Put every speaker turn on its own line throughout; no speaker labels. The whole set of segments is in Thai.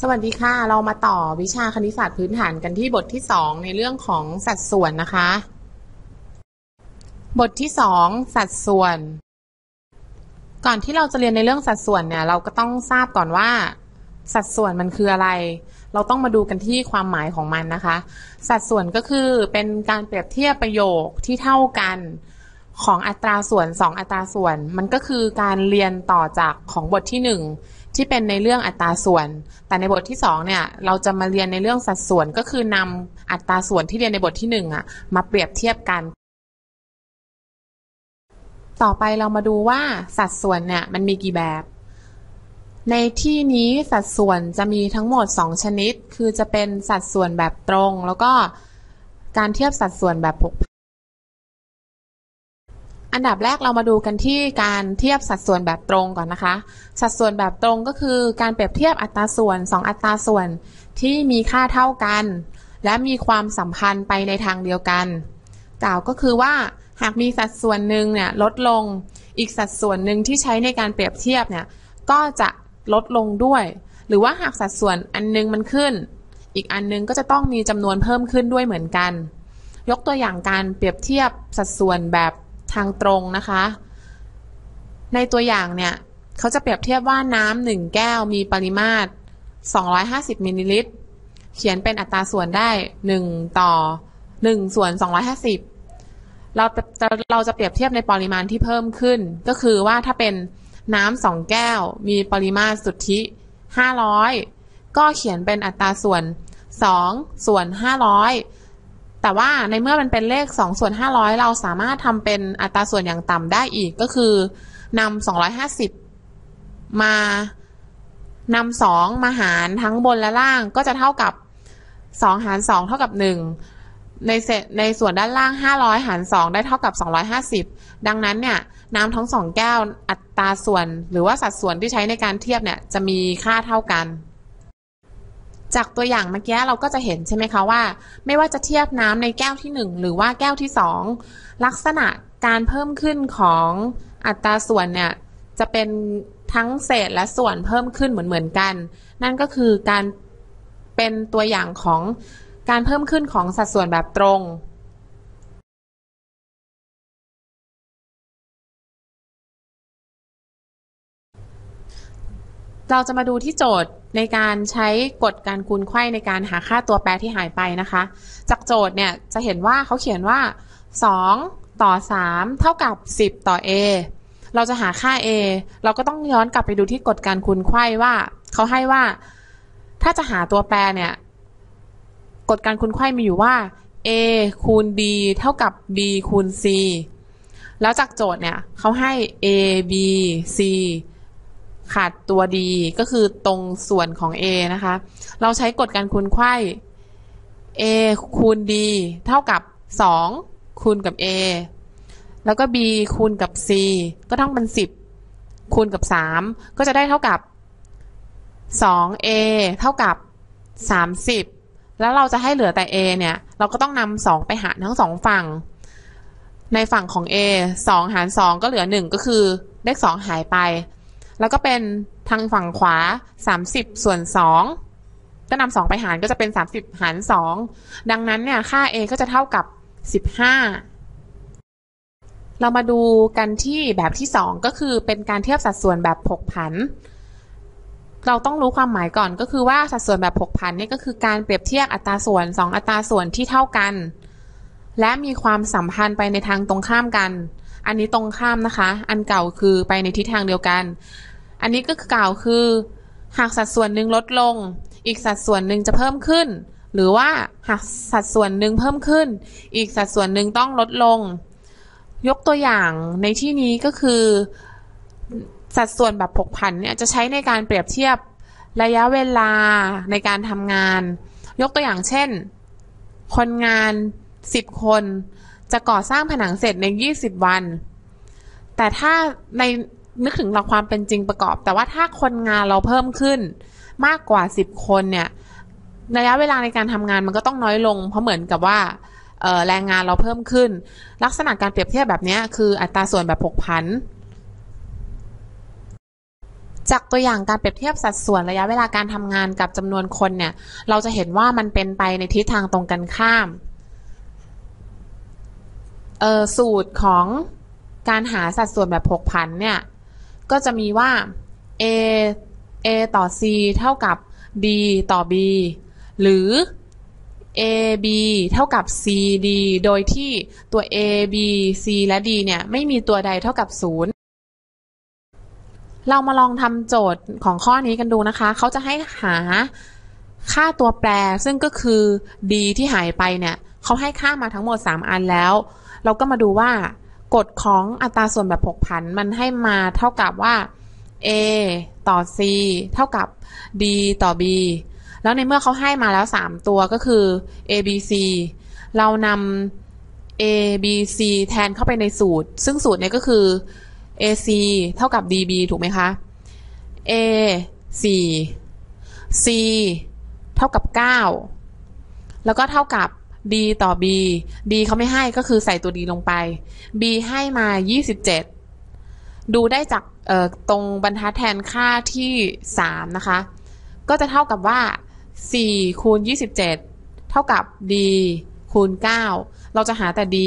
สวัสดีค่ะ เรามาต่อวิชาคณิตศาสตร์พื้นฐานกันที่บทที่ 2 ในเรื่องของสัดส่วนนะคะ บทที่ 2 สัดส่วน ก่อนที่เราจะเรียนในเรื่องสัดส่วนเนี่ย เราก็ต้องทราบก่อนว่า สัดส่วนมันคืออะไร เราต้องมาดูกันที่ความหมายของมันนะคะ สัดส่วนก็คือเป็นการเปรียบเทียบประโยคที่เท่ากันของอัตราส่วน 2 อัตราส่วน มันก็คือการเรียนต่อจากของบทที่ 1 ที่เป็นในเรื่องอัตราส่วน แต่ในบทที่2เนี่ยเราจะมาเรียนในเรื่องสัดส่วนก็คือนำอัตราส่วนที่เรียนในบทที่1อะมาเปรียบเทียบกัน ต่อไปเรามาดูว่าสัดส่วนเนี่ยมันมีกี่แบบ ในที่นี้สัดส่วนจะมีทั้งหมด 2 ชนิด คือจะเป็นสัดส่วนแบบตรง แล้วก็การเทียบสัดส่วนแบบผก อันดับแรกเรามาดูกันที่การเทียบสัดส่วนแบบตรงก่อนนะคะ สัดส่วนแบบตรงก็คือการเปรียบเทียบอัตราส่วน 2 อัตราส่วนที่มีค่าเท่ากัน และมีความสัมพันธ์ไปในทางเดียวกัน กล่าวก็คือว่าหากมีสัดส่วนหนึ่งเนี่ยลดลง อีกสัดส่วนหนึ่งที่ใช้ในการเปรียบเทียบเนี่ยก็จะลดลงด้วย หรือว่าหากสัดส่วนอันนึงมันขึ้น อีกอันนึงก็จะต้องมีจำนวนเพิ่มขึ้นด้วยเหมือนกัน ยกตัวอย่างการเปรียบเทียบสัดส่วนแบบ ทางตรงนะคะ ในตัวอย่างเนี่ยเขาจะเปรียบเทียบว่าน้ำหนึ่งแก้วมีปริมาตร 250มิลลิลิตร เขียนเป็นอัตราส่วนได้ 1 ต่อ 1 ส่วน 250 เราจะเราจะเปรียบเทียบในปริมาณที่เพิ่มขึ้น ก็คือว่าถ้าเป็นน้ำสองแก้วมีปริมาตรสุทธิ 500 ก็เขียนเป็นอัตราส่วน 2 ส่วน 500 แต่ว่าในเมื่อมันเป็นเลข2ส่วน500 เราสามารถทำเป็นอัตราส่วนอย่างต่ำได้อีกก็คือนำ250 มานำ2มาหารทั้งบนและล่างก็จะเท่ากับ 2 หาร 2 เท่ากับ 1 ในเศษในส่วนด้านล่าง 500 หาร 2 ได้เท่ากับ 250 ดังนั้นเนี่ยน้ำทั้งสองแก้วอัตราส่วน หรือว่าสัดส่วนที่ใช้ในการเทียบเนี่ยจะมีค่าเท่ากัน จากตัวอย่างเมื่อกี้เราก็จะเห็นใช่ไหมคะว่า ไม่ว่าจะเทียบน้ำในแก้วที่ 1 หรือว่าแก้วที่ 2 ลักษณะการเพิ่มขึ้นของอัตราส่วนเนี่ยจะเป็นทั้งเศษและส่วนเพิ่มขึ้นเหมือนเหมือนกัน นั่นก็คือการเป็นตัวอย่างของการเพิ่มขึ้นของสัดส่วนแบบตรงเราจะมาดูที่โจทย์ ในการใช้กฎการคูณไขว้ในการหาค่าตัวแปรที่หายไปนะคะ จากโจทย์เนี่ยจะเห็นว่าเขาเขียนว่า 2 ต่อ 3 เท่ากับ 10 ต่อ a เราจะหาค่า a เราก็ต้องย้อนกลับไปดูที่กฎการคูณไขว้ว่าเขาให้ว่า ถ้าจะหาตัวแปรเนี่ยกฎการคูณไขว้มีอยู่ว่า a คูณ b เท่ากับ b คูณ c แล้วจากโจทย์เนี่ยเขาให้ a b c ขาดตัวดีก็คือตรงส่วนของ a นะคะ เราใช้กฎการคูณไข้ a คูณ d เท่ากับ 2 คูณกับ a แล้วก็ b คูณกับ c ก็ต้องเป็น 10 คูณกับ 3 ก็จะได้เท่ากับ 2a เท่ากับ 30 แล้วเราจะให้เหลือแต่ a เนี่ย เราก็ต้องนำ2ไปหารทั้งสองฝั่ง ในฝั่งของ a 2 หาร 2 ก็เหลือ 1 ก็คือเลข2หายไป แล้วก็เป็นทางฝั่งขวา 30 ส่วน 2 ก็นำ2ไปหารก็จะเป็น 30 หาร 2 ดังนั้นเนี่ยค่า a ก็จะเท่ากับ 15 เรามาดูกันที่แบบที่ 2 ก็คือเป็นการเทียบสัดส่วนแบบผกผัน เราต้องรู้ความหมายก่อนก็คือว่าสัดส่วนแบบผกผันนี่ก็คือการเปรียบเทียบอัตราส่วน 2 อัตราส่วนที่เท่ากัน และมีความสัมพันธ์ไปในทางตรงข้ามกันอันนี้ตรงข้ามนะคะ อันเก่าคือไปในทิศทางเดียวกัน อันนี้ก็กล่าวคือ หากสัดส่วนหนึ่งลดลง อีกสัดส่วนหนึ่งจะเพิ่มขึ้น หรือว่าหากสัดส่วนหนึ่งเพิ่มขึ้น อีกสัดส่วนหนึ่งต้องลดลง ยกตัวอย่างในที่นี้ก็คือ สัดส่วนแบบผกผันเนี่ยจะใช้ในการเปรียบเทียบระยะเวลาในการทำงาน ยกตัวอย่างเช่น คนงาน 10 คน จะก่อสร้างผนังเสร็จใน 20 วัน แต่ถ้าใน นึกถึงหลักความเป็นจริงประกอบ แต่ว่าถ้าคนงานเราเพิ่มขึ้นมากกว่าสิบคนเนี่ยระยะเวลาในการทำงานมันก็ต้องน้อยลง เพราะเหมือนกับว่าแรงงานเราเพิ่มขึ้น ลักษณะการเปรียบเทียบแบบนี้คืออัตราส่วนแบบผกผันจากตัวอย่างการเปรียบเทียบสัดส่วนระยะเวลาการทำงานกับจำนวนคนเนี่ย เราจะเห็นว่ามันเป็นไปในทิศทางตรงกันข้าม สูตรของการหาสัดส่วนแบบผกผันเนี่ย ก็จะมีว่า a a ต่อ c เท่ากับ d ต่อ b หรือ a b เท่ากับ c d โดยที่ตัว a b c และ d เนี่ย ไม่มีตัวใดเท่ากับ 0 เรามาลองทำโจทย์ของข้อนี้กันดูนะคะ เขาจะให้หาค่าตัวแปรซึ่งก็คือ d ที่หายไปเนี่ย เขาให้ค่ามาทั้งหมด 3 อันแล้ว เราก็มาดูว่า กฎของอัตราส่วนแบบผกผันมันให้มาเท่ากับว่า a ต่อ c เท่ากับ d ต่อ b แล้วในเมื่อเขาให้มาแล้ว 3 ตัวก็คือ a b c เรานำ a b c แทนเข้าไปในสูตร ซึ่งสูตรนี้ก็คือ a c เท่ากับ d b ถูกไหมคะ a 4 c เท่ากับ 9 แล้วก็เท่ากับ d ต่อ b d เขาไม่ให้ก็คือใส่ตัว d ลงไป b ให้มา 27 ดูได้จากตรงบรรทัดแทนค่าที่ 3 นะคะ ก็จะเท่ากับว่า 4 คูณ 27 เท่ากับ d คูณ 9 เราจะหาแต่ d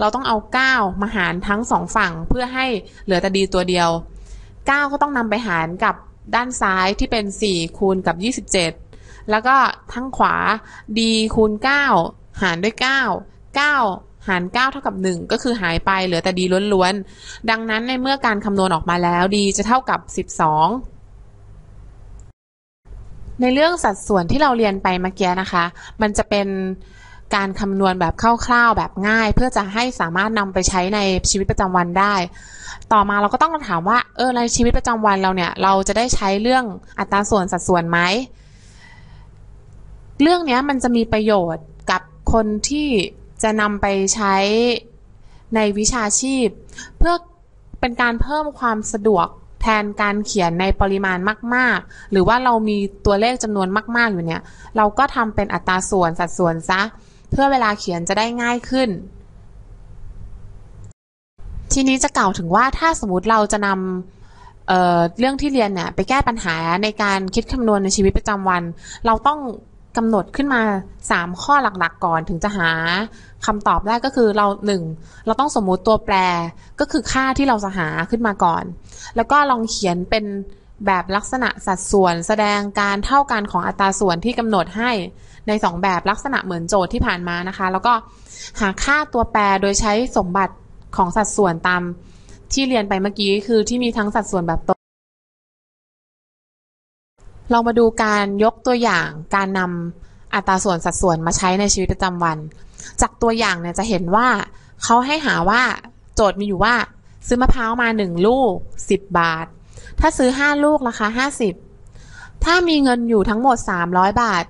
เราต้องเอา 9 มาหารทั้งสองฝั่งเพื่อให้เหลือแต่ d ตัวเดียว 9 ก็ต้องนำไปหารกับด้านซ้ายที่เป็น 4 คูณกับ 27 แล้วก็ทั้งขวา d คูณ 9 หารด้วย 9 9 หาร 9 เท่ากับ 1 ก็คือหายไปเหลือแต่ d ล้วนๆ ดังนั้นในเมื่อการคำนวณออกมาแล้ว d จะเท่ากับ 12ในเรื่องสัดส่วนที่เราเรียนไปเมื่อกี้นะคะ มันจะเป็นการคำนวณแบบคร่าวๆแบบง่าย เพื่อจะให้สามารถนำไปใช้ในชีวิตประจำวันได้ ต่อมาเราก็ต้องถามว่าเออในชีวิตประจำวันเราเนี่ย เราจะได้ใช้เรื่องอัตราส่วนสัดส่วนไหม เรื่องนี้มันจะมีประโยชน์ คนที่จะนำไปใช้ในวิชาชีพ เพื่อเป็นการเพิ่มความสะดวกแทนการเขียนในปริมาณมาก ๆ หรือว่าเรามีตัวเลขจำนวนมาก ๆ อยู่เนี่ย เราก็ทำเป็นอัตราส่วนสัดส่วนซะ เพื่อเวลาเขียนจะได้ง่ายขึ้น ทีนี้จะกล่าวถึงว่าถ้าสมมติเราจะนำเเรื่องที่เรียนเนี่ยไปแก้ปัญหาในการคิดคำนวณในชีวิตประจำวัน เราต้อง กำหนดขึ้นมา 3 ข้อหลักๆ ก่อนถึงจะหาคำตอบได้ก็คือเราหนึ่งเราต้องสมมุติตัวแปรก็คือค่าที่เราจะหาขึ้นมาก่อน แล้วก็ลองเขียนเป็นแบบลักษณะสัดส่วนแสดงการเท่ากันของอัตราส่วนที่กำหนดให้ใน 2 แบบลักษณะเหมือนโจทย์ที่ผ่านมานะคะ แล้วก็หาค่าตัวแปรโดยใช้สมบัติของสัดส่วนตามที่เรียนไปเมื่อกี้คือที่มีทั้งสัดส่วนแบบตรง เรามาดูการยกตัวอย่างการนำอัตราส่วนสัดส่วนมาใช้ในชีวิตประจำวัน จากตัวอย่างเนี่ยจะเห็นว่าเขาให้หาว่าโจทย์มีอยู่ว่า ซื้อมะพร้าวมา 1 ลูก 10 บาท ถ้าซื้อ 5 ลูกราคา 50 ถ้ามีเงินอยู่ทั้งหมด 300 บาท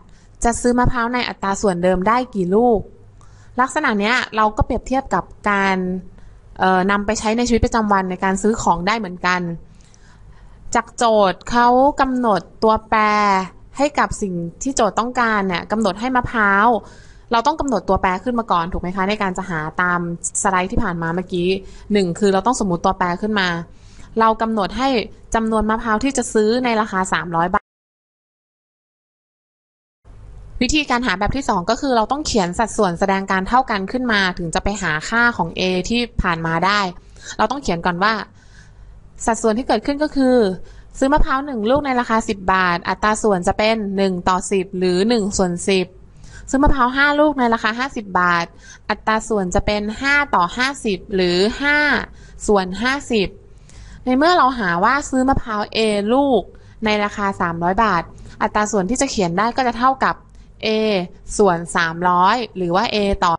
จะซื้อมะพร้าวในอัตราส่วนเดิมได้กี่ลูก ลักษณะเนี้ยเราก็เปรียบเทียบกับการนำไปใช้ในชีวิตประจำวันในการซื้อของได้เหมือนกัน จากโจทย์เขากำหนดตัวแปรให้กับสิ่งที่โจทย์ต้องการเนี่ยกำหนดให้มะพร้าว เราต้องกำหนดตัวแปรขึ้นมาก่อนถูกไหมคะ ในการจะหาตามสไลด์ที่ผ่านมาเมื่อกี้หนึ่งคือเราต้องสมมติตัวแปรขึ้นมา เรากำหนดให้จำนวนมะพร้าวที่จะซื้อในราคา 300 บาท วิธีการหาแบบที่ 2 ก็คือเราต้องเขียนสัดส่วนแสดงการเท่ากันขึ้นมา ถึงจะไปหาค่าของ a ที่ผ่านมาได้ เราต้องเขียนก่อนว่า สัดส่วนที่เกิดขึ้นก็คือ ซื้อมะพร้าวหนึ่งลูกในราคา 10 บาท อัตราส่วนจะเป็น 1 ต่อ 10 หรือ1ส่วน10 ซื้อมะพร้าว5ลูกในราคา 50 บาท อัตราส่วนจะเป็น 5 ต่อ 50 หรือ 5 ส่วน 50 ในเมื่อเราหาว่าซื้อมะพร้าว A ลูกในราคา 300 บาท อัตราส่วนที่จะเขียนได้ก็จะเท่ากับ A ส่วน 300 หรือว่า A ต่อ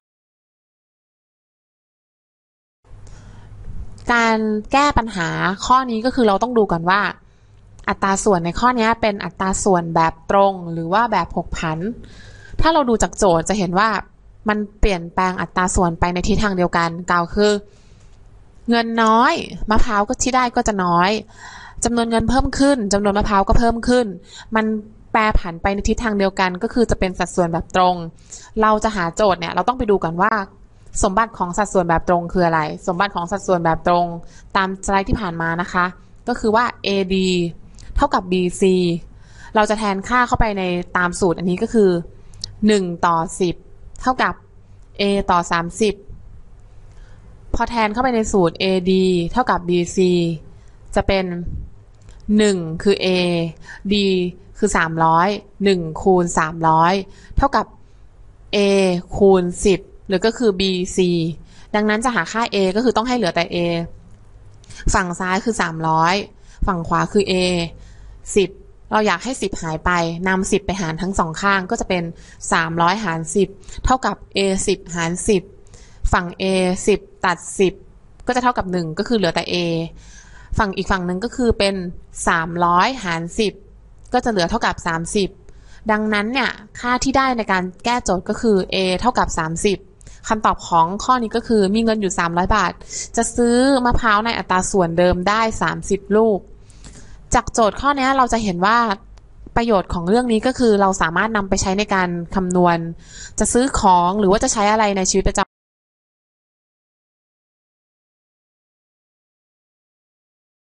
การแก้ปัญหาข้อนี้ก็คือเราต้องดูก่อนว่า อัตราส่วนในข้อนี้เป็นอัตราส่วนแบบตรงหรือว่าแบบหกพัน ถ้าเราดูจากโจทย์จะเห็นว่ามันเปลี่ยนแปลงอัตราส่วนไปในทิศทางเดียวกันกล่าวคือ เงินน้อยมะพร้าวก็ที่ได้ก็จะน้อยจำนวนเงินเพิ่มขึ้นจำนวนมะพร้าวก็เพิ่มขึ้น มันแปรผันไปในทิศทางเดียวกัน ก็คือจะเป็นสัดส่วนแบบตรง เราจะหาโจทย์เนี่ยเราต้องไปดูก่อนว่า สมบัติของสัดส่วนแบบตรงคืออะไร สมบัติของสัดส่วนแบบตรงตามสไลด์ที่ผ่านมานะคะ ก็คือว่า AD เท่ากับ BC เราจะแทนค่าเข้าไปในตามสูตรอันนี้ก็คือ 1 ต่อ 10 เท่ากับ A ต่อ 30 พอแทนเข้าไปในสูตร AD เท่ากับ BC จะเป็น 1 คือ A D คือ 300 1 คูณ 300 เท่ากับ A คูณ 10 หรือก็คือ BC ดังนั้นจะหาค่า A ก็คือต้องให้เหลือแต่ A ฝั่งซ้ายคือ 300 ฝั่งขวาคือ A 10 เราอยากให้ 10 หายไปนำ10 ไปหารทั้งสองข้างก็จะเป็น 300 หาร 10 เท่ากับ A 10 หาร 10 ฝั่ง A 10 ตัด 10 ก็จะเท่ากับ 1 ก็คือเหลือแต่ A ฝั่งอีกฝั่งหนึ่งก็คือเป็น 300 หาร 10 ก็จะเหลือเท่ากับ 30 ดังนั้นเนี่ยค่าที่ได้ในการแก้โจทย์ก็คือ A เท่ากับ 30 คำตอบของข้อนี้ก็คือมีเงินอยู่ 300 บาท จะซื้อมะพร้าวในอัตราส่วนเดิมได้ 30 ลูก จากโจทย์ข้อนี้เราจะเห็นว่าประโยชน์ของเรื่องนี้ก็คือเราสามารถนำไปใช้ในการคำนวณ จะซื้อของหรือว่าจะใช้อะไรในชีวิตประจ